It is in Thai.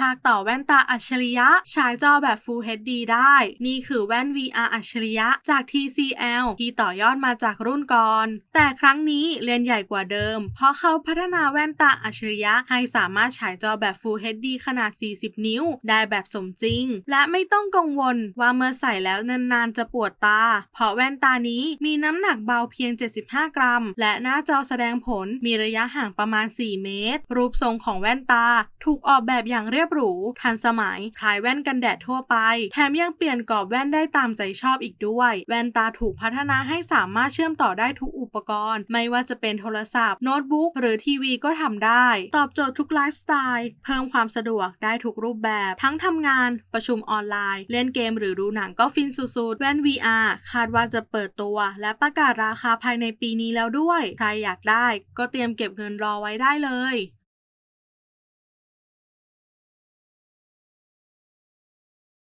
ภาคต่อแว่นตาอัจฉริยะฉายจอแบบ Full HD ได้ นี่คือแว่น VR อัจฉริยะจาก TCL ที่ต่อยอดมาจากรุ่นก่อน แต่ครั้งนี้เลนใหญ่กว่าเดิม เพราะเขาพัฒนาแว่นตาอัจฉริยะให้สามารถฉายจอแบบ Full HD ขนาด 40 นิ้ว ได้แบบสมจริง และไม่ต้องกังวลว่าเมื่อใส่แล้วนานๆ จะปวดตา เพราะแว่นตานี้มีน้ำหนักเบาเพียง 75 กรัม และหน้าจอแสดงผลมีระยะห่างประมาณ 4 เมตร รูปทรงของแว่นตาถูกออกแบบอย่างเรียบหรู ทันสมัย คล้ายแว่นกันแดดทั่วไป แถมยังเปลี่ยนกรอบแว่นได้ตามใจชอบอีกด้วย แว่นตาถูกพัฒนาให้สามารถเชื่อมต่อได้ทุกอุปกรณ์ ไม่ว่าจะเป็นโทรศัพท์ โน้ตบุ๊กหรือทีวีก็ทำได้ ตอบโจทย์ทุกไลฟ์สไตล์ เพิ่มความสะดวกได้ทุกรูปแบบ ทั้งทำงาน ประชุมออนไลน์ เล่นเกมหรือดูหนังก็ฟินสุดๆ แว่น VR คาดว่าจะเปิดตัว และประกาศราคาภายในปีนี้แล้วด้วย ใครอยากได้ก็เตรียมเก็บเงินรอไว้ได้เลย